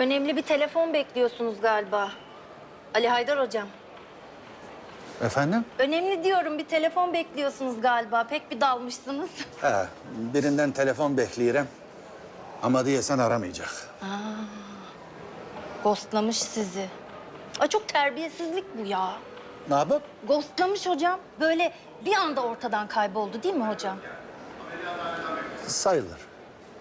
Önemli bir telefon bekliyorsunuz galiba. Ali Haydar hocam. Efendim? Önemli diyorum bir telefon bekliyorsunuz galiba. Pek bir dalmışsınız. He, birinden telefon bekliyorum. Ama diyesen aramayacak. Ghostlamış sizi. Ay çok terbiyesizlik bu ya. Ne yapıp? Ghostlamış hocam. Böyle bir anda ortadan kayboldu değil mi hocam? Sayılır.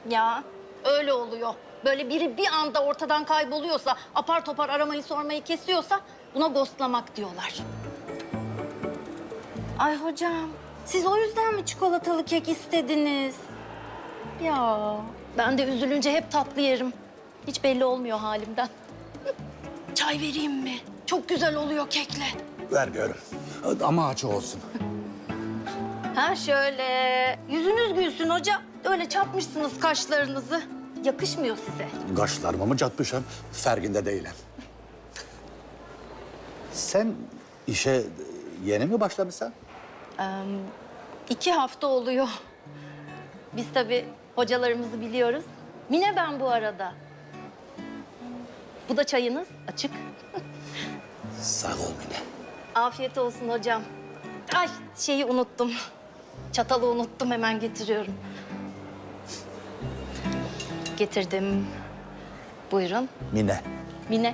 Ya öyle oluyor. Böyle biri bir anda ortadan kayboluyorsa, apar topar aramayı sormayı kesiyorsa buna ghostlamak diyorlar. Ay hocam, siz o yüzden mi çikolatalı kek istediniz? Ya ben de üzülünce hep tatlı yerim. Hiç belli olmuyor halimden. Çay vereyim mi? Çok güzel oluyor kekle. Ver görün. Ama açık olsun. Ha şöyle. Yüzünüz gülsün hocam. Öyle çapmışsınız kaşlarınızı. Yakışmıyor size. Kaşlarımı mı çatmışım? Ferginde değilim. Sen işe yeni mi başlamışsın? İki hafta oluyor. Biz tabii hocalarımızı biliyoruz. Mine ben bu arada. Bu da çayınız açık. Sağ ol Mine. Afiyet olsun hocam. Ay şeyi unuttum. Çatalı unuttum hemen getiriyorum. Getirdim. Buyurun. Mine. Mine.